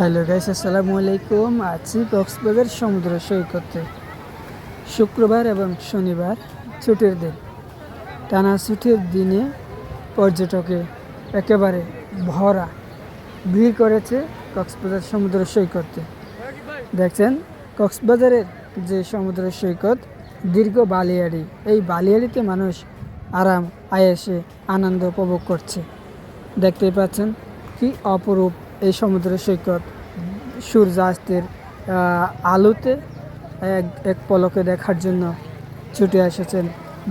Hello guys, আসসালামু আলাইকুম। আছি কক্সবাজার সমুদ্র সৈকতে। শুক্রবার এবং শনিবার ছুটির দিন। টানা ছুটির দিনে পর্যটকে একেবারে ভরা ভিড় করেছে কক্সবাজার সমুদ্র সৈকতে। দেখছেন, কক্সবাজারের যে সমুদ্র সৈকত, দীর্ঘ বালিয়াড়ি। এই বালিয়াড়িতে মানুষ আরাম, আয়েসে আনন্দ উপভোগ করছে। দেখতেই পাচ্ছেন কি অপরূপ এই সমুদ্র সৈকত সূর্যাস্তের আলোতে এক এক পলকে দেখার জন্য ছুটে এসেছেন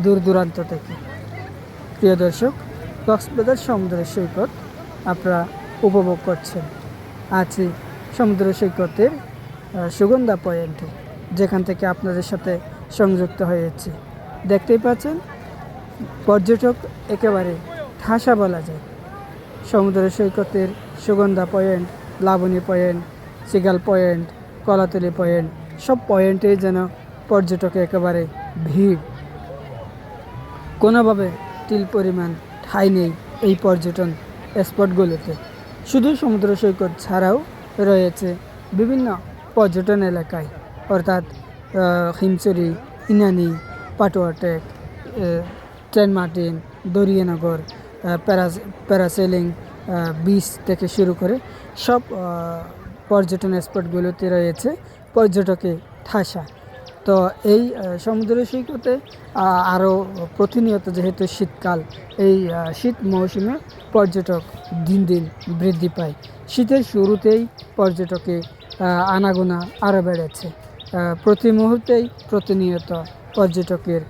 দূর দূরান্ত থেকে। প্রিয় দর্শক, কক্সবাজার সমুদ্র সৈকত আপনারা উপভোগ করছেন। আছি সমুদ্র সৈকতের সুগন্ধা পয়েন্টে, যেখান থেকে আপনাদের সাথে সংযুক্ত হয়েছি। দেখতেই পাচ্ছেন, পর্যটক একেবারে ঠাসা বলা যায়। সমুদ্র সৈকতের Sugandha point Laboni point Seagull point Kolatoli point সব পয়েন্টেই যেন পর্যটকে একেবারে ভিড়। কোনোভাবে তিল পরিমাণ ঠাঁই নেই এই পর্যটন স্পটগুলোতে শুধু সমুদ্র সৈকত ছাড়াও রয়েছে বিভিন্ন পর্যটন এলাকায়। অর্থাৎ হিমচুরি ইনানি পাটুয়াটেক ট্রেন মার্টিন, দরিয়ানগর প্যারাস, প্যারাসেলিং বিচ থেকে শুরু করে সব পর্যটন স্পটগুলোতে রয়েছে পর্যটকে ঠাসা। তো এই সমুদ্র সৈকতে আরও প্রতিনিয়ত যেহেতু শীতকাল, এই শীত মৌসুমে পর্যটক দিন দিন বৃদ্ধি পায়। শীতের শুরুতেই পর্যটকে আনাগোনা আরও বেড়েছে। প্রতি মুহূর্তেই প্রতিনিয়ত পর্যটকের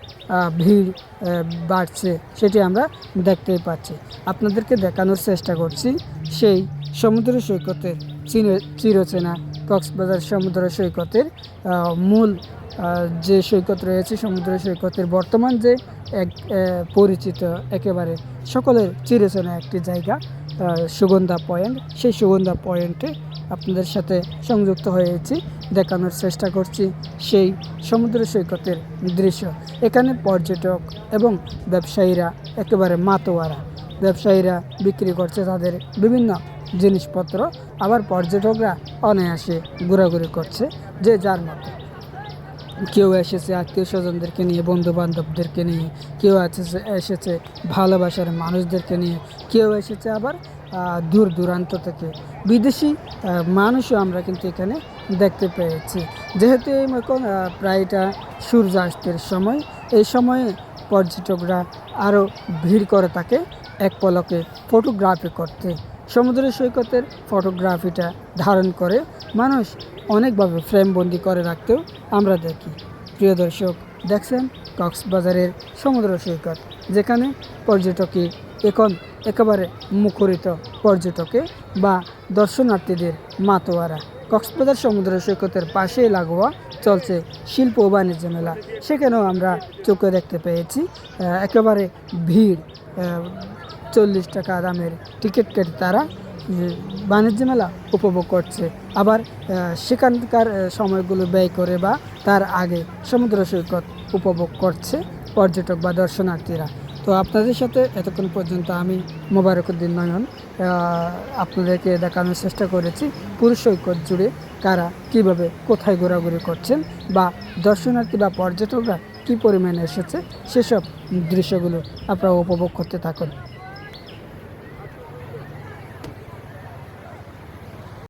ভিড় বাড়ছে, সেটি আমরা দেখতেই পাচ্ছি। আপনাদেরকে দেখানোর চেষ্টা করছি সেই সমুদ্র সৈকতের চির চিরচেনা কক্সবাজার সমুদ্র সৈকতের মূল যে সৈকত রয়েছে, সমুদ্র সৈকতের বর্তমান যে এক পরিচিত একেবারে সকলের চিরচেনা একটি জায়গা সুগন্ধা পয়েন্ট। সেই সুগন্ধা পয়েন্টে আপনাদের সাথে সংযুক্ত হয়েছি, দেখানোর চেষ্টা করছি সেই সমুদ্র সৈকতের দৃশ্য। এখানে পর্যটক এবং ব্যবসায়ীরা একেবারে মাতোয়ারা। ব্যবসায়ীরা বিক্রি করছে তাদের বিভিন্ন জিনিসপত্র, আবার পর্যটকরা অনায়াসে ঘোরাঘুরি করছে যে যার মতো। কেউ এসেছে আত্মীয় স্বজনদেরকে নিয়ে বন্ধু বান্ধবদেরকে নিয়ে, কেউ এসেছে এসেছে ভালোবাসার মানুষদেরকে নিয়ে, কেউ এসেছে আবার দূর দূরান্ত থেকে। বিদেশি মানুষও আমরা কিন্তু এখানে দেখতে পেয়েছি। যেহেতু এই এখন প্রায়টা সূর্যাস্তের সময়, এই সময়ে পর্যটকরা আরও ভিড় করে তাকে এক পলকে ফটোগ্রাফি করতে। সমুদ্র সৈকতের ফটোগ্রাফিটা ধারণ করে মানুষ অনেকভাবে ফ্রেমবন্দি করে রাখতেও আমরা দেখি। প্রিয় দর্শক, দেখছেন কক্সবাজারের সমুদ্র সৈকত, যেখানে পর্যটকে এখন একেবারে মুখরিত পর্যটকে বা দর্শনার্থীদের মাতোয়ারা। কক্সবাজার সমুদ্র সৈকতের পাশেই লাগোয়া চলছে শিল্প ও বাণিজ্য মেলা। সেখানেও আমরা চোখে দেখতে পেয়েছি একেবারে ভিড় চল্লিশ টাকা দামের টিকিট কেটে তারা বাণিজ্য মেলা উপভোগ করছে। আবার সেখানকার সময়গুলো ব্যয় করে বা তার আগে সমুদ্র সৈকত উপভোগ করছে পর্যটক বা দর্শনার্থীরা। তো আপনাদের সাথে এতক্ষণ পর্যন্ত আমি মোবারকুদ্দিন নয়ন আপনাদেরকে দেখানোর চেষ্টা করেছি পুরুষ সৈকত জুড়ে কারা কীভাবে কোথায় ঘোরাঘুরি করছেন বা দর্শনার্থী বা পর্যটকরা কী পরিমাণে এসেছে, সেসব দৃশ্যগুলো আপনারা উপভোগ করতে থাকুন।